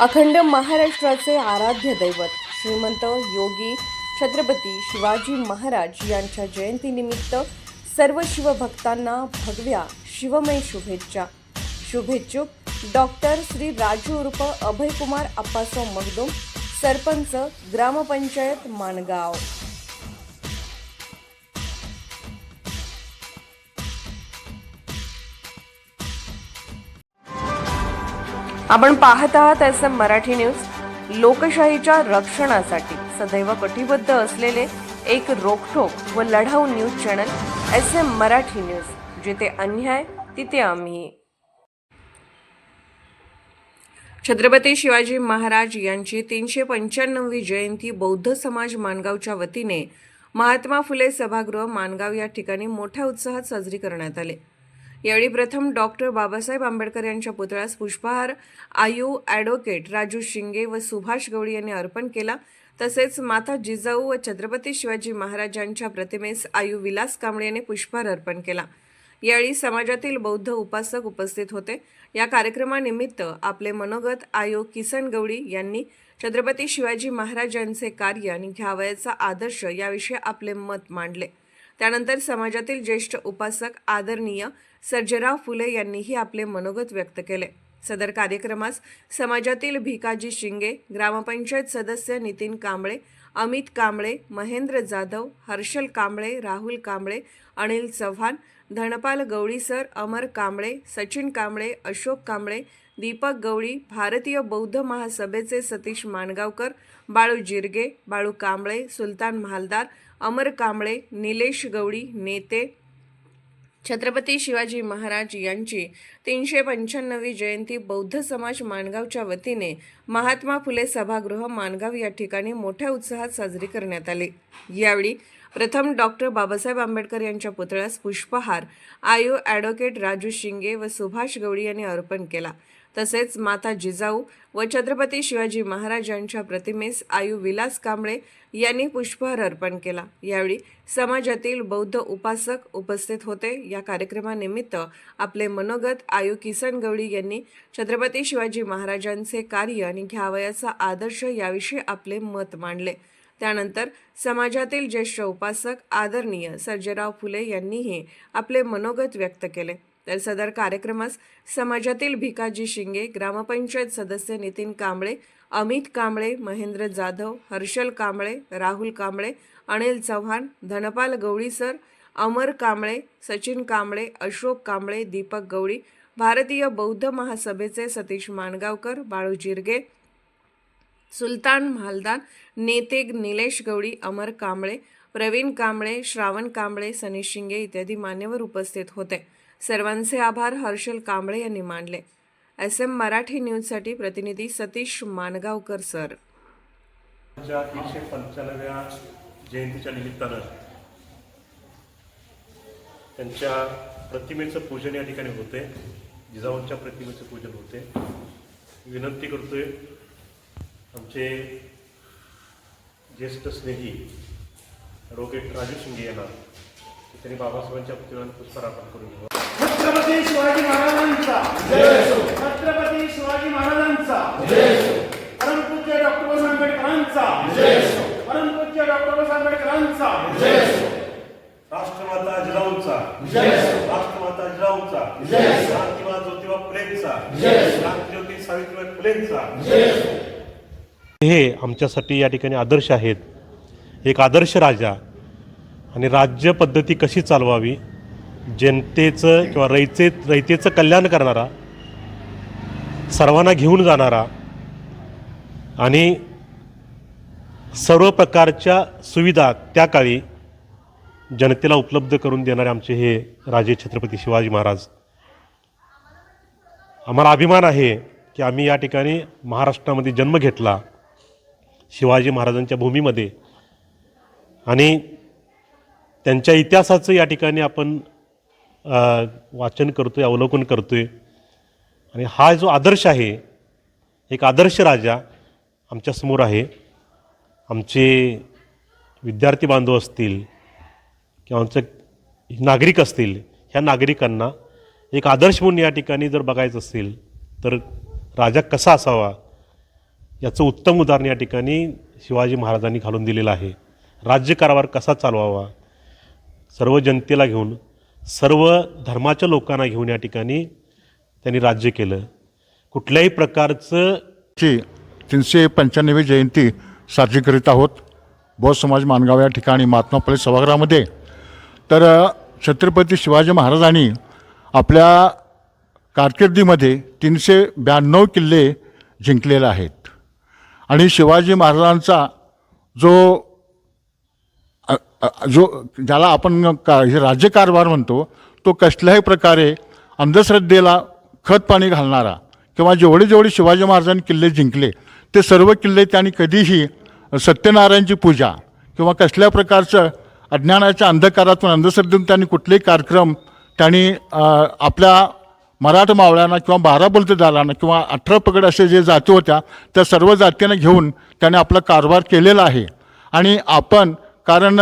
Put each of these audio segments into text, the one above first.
अखंड महाराष्ट्राचे आराध्य दैवत श्रीमंत योगी छत्रपती शिवाजी महाराज यांच्या जयंतीनिमित्त सर्व शिवभक्तांना भगव्या शिवमय शुभेच्छा. शुभेच्छुक डॉक्टर श्री राजू उर्फ अभयकुमार अप्पासाव मगदुम सरपंच ग्रामपंचायत माणगाव. आपण पाहत आहात एस एम मराठी न्यूज. लोकशाहीच्या रक्षणासाठी सदैव कटिबद्ध असलेले एक रोखठोक व लढाऊ news channel S M Marathi news. जिथे अन्याय तिथे आम्ही. छत्रपती शिवाजी महाराज यांची तीनशे पंच्याण्णववी जयंती बौद्ध समाज माणगावच्या वतीने महात्मा फुले सभागृह माणगाव या ठिकाणी मोठ्या उत्साहात साजरी करण्यात आले. यावेळी प्रथम डॉक्टर बाबासाहेब आंबेडकर यांच्या पुतळ्यास पुष्पहार आयु ॲडव्होकेट राजू शिंगे व सुभाष गवळी यांनी अर्पण केला. तसेच माता जिजाऊ व छत्रपती शिवाजी महाराजांच्या प्रतिमेस आयु विलास कांबळे यांनी पुष्पहार अर्पण केला. यावेळी समाजातील बौद्ध उपासक उपस्थित होते. या कार्यक्रमानिमित्त आपले मनोगत आयो किसन गवळी यांनी छत्रपती शिवाजी महाराजांचे कार्य आणि घ्यावयाचा आदर्श याविषयी आपले मत मांडले. त्यानंतर समाजातील ज्येष्ठ उपासक आदरणीय सर्जराव फुले यांनीही आपले मनोगत व्यक्त केले. सदर कार्यक्रमास समाजातील भिकाजी शिंगे ग्रामपंचायत सदस्य नितीन कांबळे अमित कांबळे महेंद्र जाधव हर्षल कांबळे राहुल कांबळे अनिल चव्हाण धनपाल गवळीसर अमर कांबळे सचिन कांबळे अशोक कांबळे दीपक गवळी भारतीय बौद्ध महासभेचे सतीश माणगावकर बाळू जिरगे बाळू कांबळे सुलतान महालदार अमर कांबळे निलेश गवळी नेते छत्रपती शिवाजी महाराज यांची तीनशे पंच्याण्णवी जयंती बौद्ध समाज माणगावच्या वतीने महात्मा फुले सभागृह माणगाव या ठिकाणी मोठ्या उत्साहात साजरी करण्यात आली. यावेळी प्रथम डॉक्टर बाबासाहेब आंबेडकर यांच्या पुतळ्यास पुष्पहार आयु ॲडव्होकेट राजू शिंगे व सुभाष गवळी यांनी अर्पण केला. तसेच माता जिजाऊ व छत्रपती शिवाजी महाराजांच्या प्रतिमेस आयु विलास कांबळे यांनी पुष्पहार अर्पण केला. यावेळी समाजातील बौद्ध उपासक उपस्थित होते. या कार्यक्रमानिमित्त आपले मनोगत आयु किसन गवळी यांनी छत्रपती शिवाजी महाराजांचे कार्य आणि घ्यावयाचा आदर्श याविषयी आपले मत मांडले. त्यानंतर समाजातील ज्येष्ठ उपासक आदरणीय सर्जेराव फुले यांनीही आपले मनोगत व्यक्त केले. तर सदर कार्यक्रमास समाजातील भिकाजी शिंगे ग्रामपंचायत सदस्य नितीन कांबळे अमित कांबळे महेंद्र जाधव हर्षल कांबळे राहुल कांबळे अनिल चव्हाण धनपाल गवळी सर अमर कांबळे सचिन कांबळे अशोक कांबळे दीपक गवळी भारतीय बौद्ध महासभेचे सतीश माणगावकर बाळू जिरगे सुलतान महालदार नेते निलेश गवळी अमर कांबळे प्रवीण कांबळे श्रावण कांबळे सनी शिंगे इत्यादी मान्यवर उपस्थित होते. सर्वांचे आभार हर्षल कांबळे यांनी मानले. एस एम मराठी न्यूजसाठी प्रतिनिधी सतीश मानगावकर सर. एकशे पंच्याण्णव्या जयंतीच्या निमित्तानं त्यांच्या प्रतिमेचं पूजन या ठिकाणी होते जिजाऊंच्या प्रतिमेचं पूजन होते विनंती करतोय आमचे ज्येष्ठ स्नेही ॲडव्होकेट राजू शिंगे यांना त्यांनी बाबासाहेबांच्या प्रतिमेला पुष्पार्पण करून घ्यावं छत्रपती शिवाजी महाराजांचा. छत्रपती शिवाजी महाराजांचा. परमपूज्य डॉक्टर बाबासाहेब आंबेडकरांचा. परमपूज्य डॉक्टर बाबासाहेब आंबेडकरांचा. राष्ट्रमाता जिजाऊंचा. राष्ट्रमाता जिजाऊंचा. क्रांतिवा ज्योतिबा फुलेंचा. क्रांतिज्योती सावित्रीबाई फुलेंचा. हे आमच्यासाठी या ठिकाणी आदर्श आहेत. एक आदर्श राजा आणि राज्य पद्धती कशी चालवावी जनतेचं किंवा रयते रयतेचं कल्याण करणारा सर्वांना घेऊन जाणारा आणि सर्व प्रकारच्या सुविधा त्या काळी जनतेला उपलब्ध करून देणारे आमचे हे राजे छत्रपती शिवाजी महाराज. आम्हाला अभिमान आहे की आम्ही या ठिकाणी महाराष्ट्रामध्ये जन्म घेतला शिवाजी महाराजांच्या भूमीमध्ये. आणि त्यांच्या इतिहासाचं या ठिकाणी आपण वाचन करतो आहे अवलोकन करतो आहे आणि हा जो आदर्श आहे एक आदर्श राजा आमच्यासमोर आहे. आमचे विद्यार्थी बांधव असतील किंवा आमचे नागरिक असतील ह्या नागरिकांना एक आदर्श म्हणून या ठिकाणी जर बघायचं असेल तर राजा कसा असावा याचं उत्तम उदाहरण या ठिकाणी शिवाजी महाराजांनी घालून दिलेलं आहे. राज्यकारभार कसा चालवावा सर्व जनतेला घेऊन सर्व धर्माच्या लोकांना घेऊन या ठिकाणी त्यांनी राज्य केलं. कुठल्याही प्रकारचं ची तीनशे पंच्याण्णवी जयंती साजरी करीत आहोत. बौद्ध समाज मानगाव या ठिकाणी महात्मा फुले सभागृहामध्ये. तर छत्रपती शिवाजी महाराजांनी आपल्या कारकिर्दीमध्ये तीनशे ब्याण्णव किल्ले जिंकलेले आहेत. आणि शिवाजी महाराजांचा जो जो ज्याला आपण का हे राज्यकारभार म्हणतो तो कसल्याही प्रकारे अंधश्रद्धेला खत पाणी घालणारा किंवा जेवढे जेवढे शिवाजी महाराजांनी किल्ले जिंकले ते सर्व किल्ले त्यांनी कधीही सत्यनारायणची पूजा किंवा कसल्या प्रकारचं अज्ञानाच्या अंधकारातून अंधश्रद्धेतून त्यांनी कुठलेही कार्यक्रम त्यांनी आपल्या मराठा मावळ्यांना किंवा बारा बलुतेदारांना किंवा अठरा पगड असे जे जाती होत्या त्या सर्व जातींना घेऊन त्याने आपला कारभार केलेला आहे. आणि आपण कारण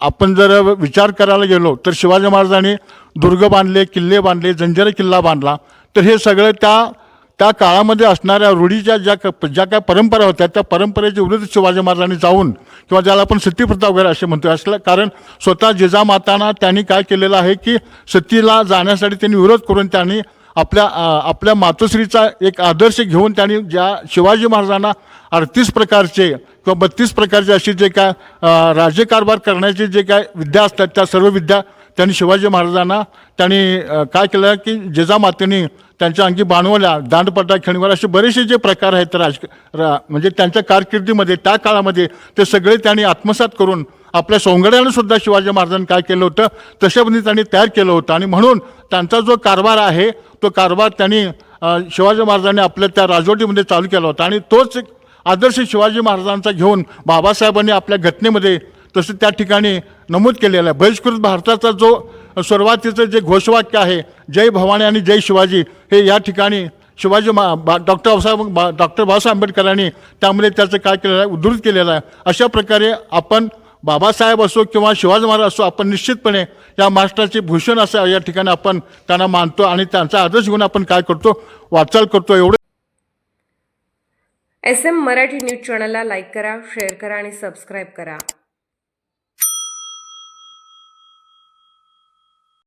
आपण जर विचार करायला गेलो तर शिवाजी महाराजांनी दुर्ग बांधले किल्ले बांधले जंजिरा किल्ला बांधला. तर हे सगळं त्या त्या काळामध्ये असणाऱ्या रूढीच्या ज्या क- ज्या काय परंपरा होत्या त्या परंपरेच्या विरुद्ध शिवाजी महाराजांनी जाऊन किंवा ज्याला आपण सतीप्रथा वगैरे असे म्हणतो असलं कारण स्वतः जिजामातांना त्यांनी काय केलेलं आहे की सतीला जाण्यासाठी त्यांनी विरोध करून त्यांनी आपल्या आपल्या मातोश्रीचा एक आदर्श घेऊन त्यांनी ज्या शिवाजी महाराजांना अडतीस प्रकारचे किंवा बत्तीस प्रकारचे असे जे काय राज्यकारभार करण्याचे जे काय विद्या असतात त्या सर्व विद्या त्यांनी शिवाजी महाराजांना त्यांनी काय केलं की जिजामातेने त्यांच्या अंगी बाणवल्या दांडपट्टा खेळीवर असे बरेचसे जे प्रकार आहेत राज रा म्हणजे त्यांच्या कारकिर्दीमध्ये त्या काळामध्ये ते सगळे त्यांनी आत्मसात करून आपल्या सोंगड्यानं सुद्धा शिवाजी महाराजांनी काय केलं होतं तशामध्ये त्यांनी तयार केलं होतं. आणि म्हणून त्यांचा जो कारभार आहे तो कारभार त्यांनी शिवाजी महाराजांनी आपल्या त्या राजवटीमध्ये चालू केला होता. आणि तोच एक आदर्श शिवाजी महाराजांचा घेऊन बाबासाहेबांनी आपल्या घटनेमध्ये तसं त्या ठिकाणी नमूद केलेलं आहे. बहिष्कृत भारताचा जो सुरुवातीचं जे घोषवाक्य आहे जय भवानी आणि जय शिवाजी हे या ठिकाणी शिवाजी मा बा डॉक्टर बाबासाहेब बा डॉक्टर बाबासाहेब आंबेडकरांनी त्यामध्ये त्याचं काय केलेलं आहे उद्धृत केलेलं आहे. अशा प्रकारे आपण बाबासाहेब असो किंवा शिवाजी महाराज असो आपण निश्चितपणे या महाराष्ट्राचे भूषण असं या ठिकाणी आपण त्यांना मानतो आणि त्यांचा आदर्श घेऊन आपण काय करतो वाटचाल करतो एवढं. एस एम मराठी न्यूज चॅनलला लाईक करा शेअर करा आणि सबस्क्राईब करा.